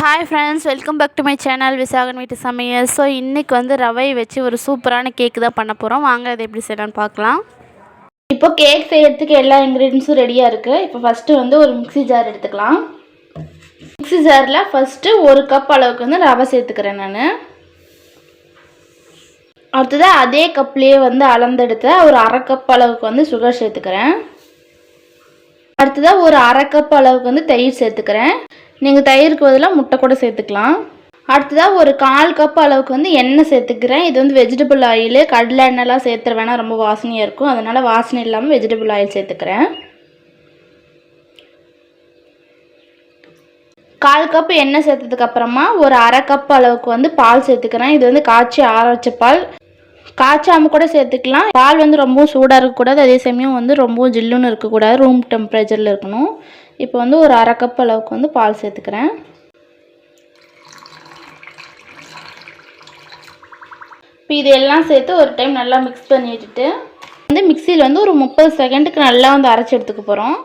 Hi friends welcome back to my channel Visakan வீட்டு சமையல் so இன்றைக்கி வந்து ரவை வச்சு ஒரு சூப்பரான கேக்கு தான் பண்ண போகிறோம் வாங்க அதை எப்படி செய்யலாம்னு பார்க்கலாம். இப்போ கேக் செய்யறதுக்கு எல்லா இன்க்ரீடியன்ஸும் ரெடியாக இருக்குது இப்போ ஃபஸ்ட்டு வந்து ஒரு மிக்ஸி ஜார் எடுத்துக்கலாம். மிக்ஸி ஜாரில் ஃபஸ்ட்டு ஒரு கப் அளவுக்கு வந்து ரவை சேர்த்துக்கிறேன் நான். அடுத்ததாக அதே கப்லேயே வந்து அளந்தெடுத்த ஒரு அரை கப் அளவுக்கு வந்து சுகர் சேர்த்துக்கிறேன். அடுத்ததாக ஒரு அரை கப் அளவுக்கு வந்து தயிர் சேர்த்துக்கிறேன். நீங்கள் தயிருக்கு பதிலாக முட்டை கூட சேர்த்துக்கலாம். அடுத்ததாக ஒரு கால் கப் அளவுக்கு வந்து எண்ணெய் சேர்த்துக்கிறேன். இது வந்து வெஜிடபிள் ஆயில் கடலை எண்ணெய்லாம் சேர்த்துற வேணால் ரொம்ப வாசனையாக இருக்கும். அதனால் வாசனை இல்லாமல் வெஜிடபிள் ஆயில் சேர்த்துக்கிறேன். கால் கப் எண்ணெய் சேர்த்ததுக்கப்புறமா ஒரு அரை கப் அளவுக்கு வந்து பால் சேர்த்துக்கிறேன். இது வந்து காய்ச்சி ஆற வச்ச பால். காய்ச்சாமல் கூட சேர்த்துக்கலாம். பால் வந்து ரொம்பவும் சூடாக இருக்கக்கூடாது. அதே சமயம் வந்து ரொம்பவும் ஜில்லுன்னு இருக்கக்கூடாது. ரூம் டெம்பரேச்சரில் இருக்கணும். இப்போ வந்து ஒரு அரை கப் அளவுக்கு வந்து பால் சேர்த்துக்கிறேன். இப்போ இதெல்லாம் சேர்த்து ஒரு டைம் நல்லா மிக்ஸ் பண்ணி விட்டுட்டு வந்து மிக்சியில் வந்து ஒரு முப்பது செகண்டுக்கு நல்லா வந்து அரைச்சி எடுத்துக்க போகிறோம்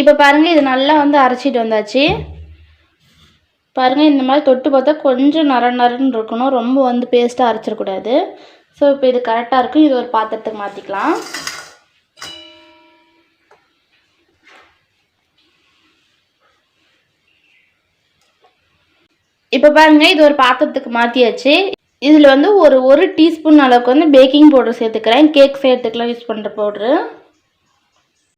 இப்போ பாருங்கள் இது நல்லா வந்து அரைச்சிட்டு வந்தாச்சு. பாருங்கள் இந்த மாதிரி தொட்டு பார்த்தா கொஞ்சம் நர நரன்னு இருக்கணும். ரொம்ப வந்து பேஸ்ட்டாக அரைச்சிடக்கூடாது. ஸோ இப்போ இது கரெக்டாக இருக்கும். இது ஒரு பாத்திரத்துக்கு மாற்றிக்கலாம் இப்போ பாருங்க இது ஒரு பாத்திரத்துக்கு மாற்றியாச்சு இதில் வந்து ஒரு ஒரு டீஸ்பூன் அளவுக்கு வந்து பேக்கிங் பவுடர் சேர்த்துக்கிறேன். கேக் செய்யறதுக்குலாம் யூஸ் பண்ணுற பவுட்ரு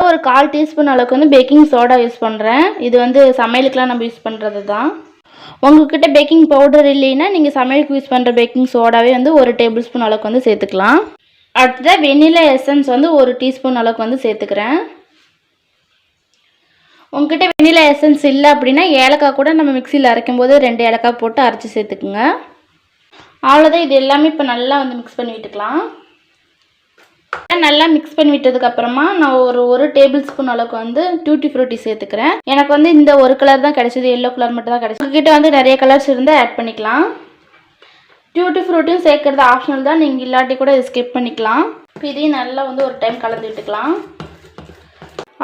ஒரு கால் டீஸ்பூன் அளவுக்கு வந்து பேக்கிங் சோடா யூஸ் பண்ணுறேன் இது வந்து சமையலுக்குலாம் நம்ம யூஸ் பண்ணுறது தான் உங்கள்கிட்ட பேக்கிங் பவுடர் இல்லைன்னா நீங்கள் சமையலுக்கு யூஸ் பண்ணுற பேக்கிங் சோடாவே வந்து ஒரு டேபிள் ஸ்பூன் அளவுக்கு வந்து சேர்த்துக்கலாம். அடுத்ததாக வெண்ணிலா எசன்ஸ் வந்து ஒரு டீஸ்பூன் அளவுக்கு வந்து சேர்த்துக்கிறேன். உங்ககிட்ட வெண்ணிலா எசன்ஸ் இல்லை அப்படின்னா ஏலக்காய் கூட நம்ம மிக்சியில் அரைக்கும் போது ரெண்டு ஏலக்காய் போட்டு அரைச்சி சேர்த்துக்குங்க. அவ்வளோதான் இது எல்லாமே இப்போ நல்லா வந்து மிக்ஸ் பண்ணி விட்டுக்கலாம். நல்லா மிக்ஸ் பண்ணி விட்டதுக்கப்புறமா நான் ஒரு ஒரு டேபிள் ஸ்பூன் அளவுக்கு வந்து டூட்டி ஃப்ரூட்டி சேர்த்துக்கிறேன். எனக்கு வந்து இந்த ஒரு கலர் தான் கிடைச்சது. எல்லோ கலர் மட்டும் தான் கிடைச்சது. உங்ககிட்ட வந்து நிறைய கலர்ஸ் இருந்தால் ஆட் பண்ணிக்கலாம். டியூட்டி ஃப்ரூட்டையும் சேர்க்குறது ஆப்ஷனல் தான். நீங்கள் இல்லாட்டி கூட இதை ஸ்கிப் பண்ணிக்கலாம். இப்போ இதையும் நல்லா வந்து ஒரு டைம் கலந்து விட்டுக்கலாம்.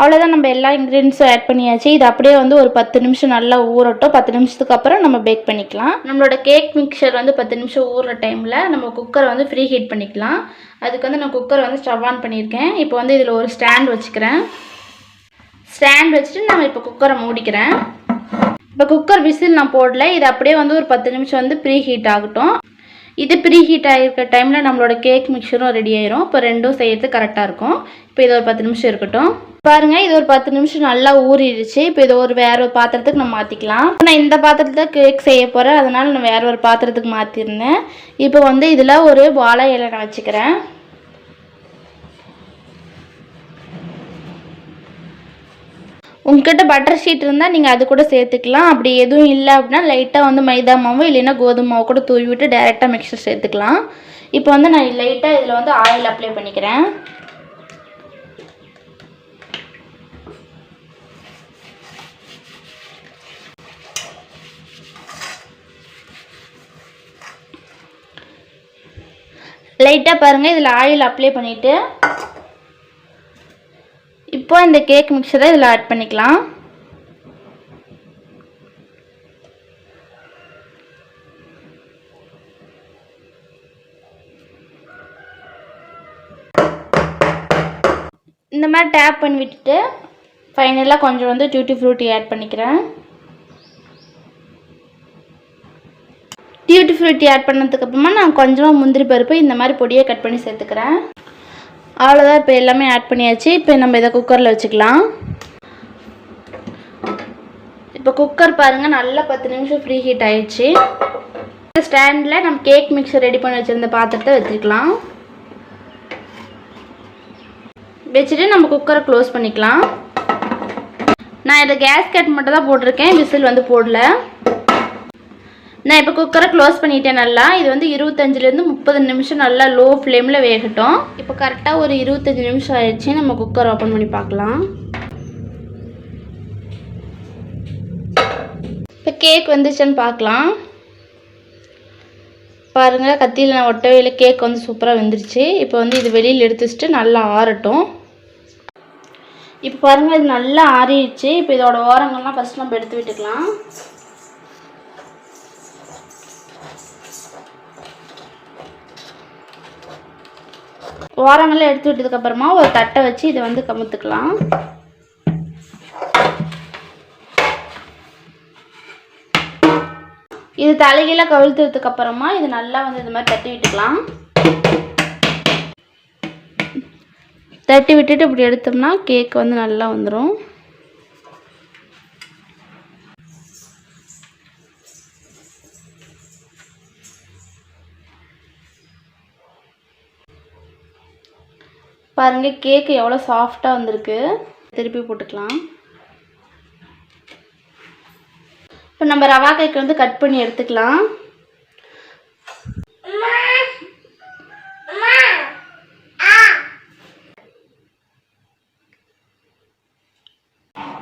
அவ்வளோதான் நம்ம எல்லா இன்க்ரீடியன்ஸும் ஆட் பண்ணியாச்சு. இது அப்படியே வந்து ஒரு பத்து நிமிஷம் நல்லா ஊறட்டும். பத்து நிமிஷத்துக்கு அப்புறம் நம்ம பேக் பண்ணிக்கலாம். நம்மளோட கேக் மிக்சர் வந்து பத்து நிமிஷம் ஊறுற டைமில் நம்ம குக்கரை வந்து ஃப்ரீ ஹீட் பண்ணிக்கலாம். அதுக்கு வந்து நான் குக்கரை வந்து ஸ்டவ் ஆன் பண்ணியிருக்கேன். இப்போ வந்து இதில் ஒரு ஸ்டாண்ட் வச்சுக்கிறேன். ஸ்டாண்ட் வச்சுட்டு நம்ம இப்போ குக்கரை மூடிக்கிறேன். இப்போ குக்கர் விசில் நான் போடல. இது அப்படியே வந்து ஒரு பத்து நிமிஷம் வந்து ப்ரீ ஹீட் ஆகட்டும். இது ப்ரீ ஹீட் ஆகிருக்க டைமில் நம்மளோட கேக் மிக்சரும் ரெடி ஆயிரும். இப்போ ரெண்டும் செய்யறது கரெக்டாக இருக்கும். இப்போ இது ஒரு பத்து நிமிஷம் இருக்கட்டும். பாருங்கள் இது ஒரு பத்து நிமிஷம் நல்லா ஊறிடுச்சு. இப்போ இதை ஒரு வேற ஒரு பாத்திரத்துக்கு நம்ம மாற்றிக்கலாம் நான் இந்த பாத்திரத்தில் கேக் செய்ய போகிறேன் அதனால் நான் வேற ஒரு பாத்திரத்துக்கு மாற்றிருந்தேன் இப்போ வந்து இதில் ஒரு வாழை இலை நான் வச்சுக்கிறேன். உங்ககிட்ட பட்டர் ஷீட் இருந்தால் நீங்கள் அது கூட சேர்த்துக்கலாம். அப்படி எதுவும் இல்லை அப்படின்னா லைட்டாக வந்து மைதா மாவு இல்லைன்னா கோதுமை மாவு கூட தூவி விட்டு டைரெக்டாக மிக்சர் சேர்த்துக்கலாம். இப்போ வந்து நான் லைட்டாக இதில் வந்து ஆயில் அப்ளை பண்ணிக்கிறேன். லைட்டாக பாருங்கள் இதில் ஆயில் அப்ளை பண்ணிவிட்டு இப்போ இந்த கேக் மிக்சரை இதில் ஆட் பண்ணிக்கலாம். இந்த மாதிரி டேப் பண்ணி விட்டுட்டு ஃபைனலாக கொஞ்சம் வந்து டியூட்டி ஃப்ரூட்டி ஆட் பண்ணிக்கிறேன். டியூட்டி ஃப்ரூட்டி ஆட் பண்ணதுக்கப்புறமா நான் கொஞ்சமாக முந்திரி பருப்பு இந்த மாதிரி பொடியை கட் பண்ணி சேர்த்துக்கிறேன். அவ்வளோதான் இப்போ எல்லாமே ஆட் பண்ணியாச்சு. இப்போ நம்ம இதை குக்கரில் வச்சுக்கலாம். இப்போ குக்கர் பாருங்கள் நல்லா பத்து நிமிஷம் ஃப்ரீ ஹீட் ஆயிடுச்சு. ஸ்டாண்டில் நம்ம கேக் மிக்சர் ரெடி பண்ணி வச்சுருந்த பாத்திரத்தை வச்சுக்கலாம் வச்சுட்டு நம்ம குக்கரை க்ளோஸ் பண்ணிக்கலாம். நான் இதை கேஸ் கட் மட்டும் தான் போட்டிருக்கேன். விசில் வந்து போடல. நான் இப்போ குக்கரை க்ளோஸ் பண்ணிட்டேன் நல்லா. இது வந்து இருபத்தஞ்சிலேருந்து முப்பது நிமிஷம் நல்லா லோ ஃப்ளேமில் வேகட்டும். இப்போ கரெக்டாக ஒரு இருபத்தஞ்சி நிமிஷம் ஆயிடுச்சு. நம்ம குக்கர் ஓப்பன் பண்ணி பார்க்கலாம். இப்போ கேக் வந்துச்சுன்னு பார்க்கலாம். பாருங்கள் கத்தியில் நான் ஒட்டவையில் கேக் வந்து சூப்பராக வெந்துருச்சு. இப்போ வந்து இது வெளியில் எடுத்து வச்சுட்டு நல்லா ஆறட்டும். இப்போ பாருங்கள் இது நல்லா ஆறிடுச்சு. இப்போ இதோட ஓரங்கள்லாம் ஃபஸ்ட் நம்ம எடுத்து விட்டுக்கலாம். ஓரங்கள்லாம் எடுத்து விட்டதுக்கப்புறமா ஒரு தட்டை வச்சு இதை வந்து கமுத்துக்கலாம். இது தலைகீழாக கவிழ்த்ததுக்கு அப்புறமா இது நல்லா வந்து இது மாதிரி தட்டி விட்டுக்கலாம். தட்டி விட்டுட்டு இப்படி எடுத்தோம்னா கேக் வந்து நல்லா வந்துடும் பாருங்கள் கேக்கு எவ்வளோ சாஃப்டாக வந்திருக்கு. திருப்பி போட்டுக்கலாம். இப்போ நம்ம ரவா கேக் வந்து கட் பண்ணி எடுத்துக்கலாம்.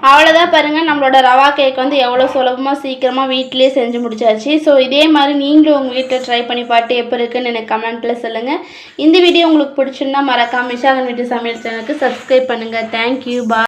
அவ்வளோதான் பாருங்கள் நம்மளோட ரவா கேக் வந்து எவ்வளோ சுலபமாக சீக்கிரமாக வீட்டிலேயே செஞ்சு முடிச்சாச்சு. ஸோ இதே மாதிரி நீங்களும் உங்கள் வீட்டில் ட்ரை பண்ணி பார்த்து எப்போ இருக்குன்னு எனக்கு கமெண்ட்டில் சொல்லுங்கள் இந்த வீடியோ உங்களுக்கு பிடிச்சிருந்தா மறக்காம விஷாகன் வீட்டு சமையல் சேனலுக்கு சப்ஸ்கிரைப் பண்ணுங்கள் தேங்க்யூ பா